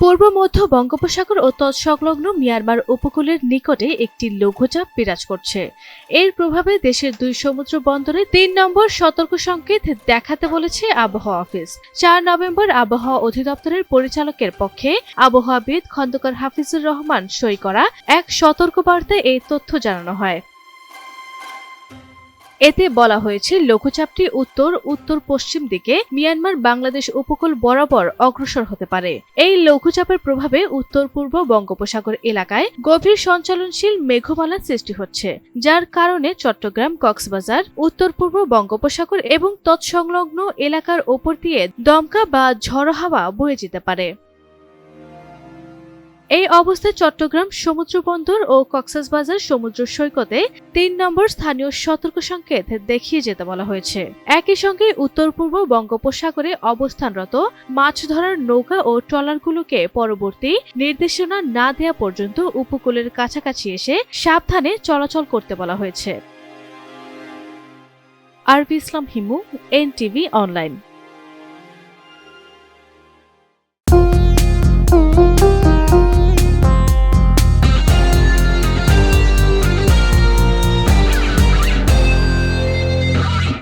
পূর্ব, মধ্য বঙ্গোপসাগর ও তৎসংলগ্ন মিয়ানমার উপকূলের নিকটে একটি লঘুচাপ বিরাজ করছে। এর প্রভাবে দেশের দুই সমুদ্র বন্দরে তিন নম্বর সতর্ক সংকেত দেখাতে বলেছে আবহাওয়া অফিস। চার নভেম্বর আবহাওয়া অধিদপ্তরের পরিচালকের পক্ষে আবহাওয়াবিদ খন্দকার হাফিজুর রহমান সই করা এক সতর্কবার্তায় এই তথ্য জানানো হয়। এতে বলা হয়েছে, লঘুচাপটি উত্তর উত্তর পশ্চিম দিকে মিয়ানমার বাংলাদেশ উপকূল বরাবর অগ্রসর হতে পারে। এই লঘুচাপের প্রভাবে উত্তর, পূর্ব বঙ্গোপসাগর এলাকায় গভীর সঞ্চালনশীল মেঘমালা সৃষ্টি হচ্ছে, যার কারণে চট্টগ্রাম, কক্সবাজার, উত্তর, পূর্ব বঙ্গোপসাগর এবং তৎসংলগ্ন এলাকার ওপর দিয়ে দমকা বা ঝড়ো হাওয়া বয়ে যেতে পারে। এই অবস্থায় চট্টগ্রাম সমুদ্র বন্দর ও কক্সবাজার সমুদ্র সৈকতে তিন নম্বর স্থানীয় সতর্ক সংকেত দেখিয়ে যেতে বলা হয়েছে। একই সঙ্গে উত্তর পূর্ব বঙ্গোপসাগরে অবস্থানরত মাছ ধরার নৌকা ও ট্রলারগুলোকে পরবর্তী নির্দেশনা না দেওয়া পর্যন্ত উপকূলের কাছাকাছি এসে সাবধানে চলাচল করতে বলা হয়েছে। আরবি ইসলাম হিমু, এনটিভি অনলাইন।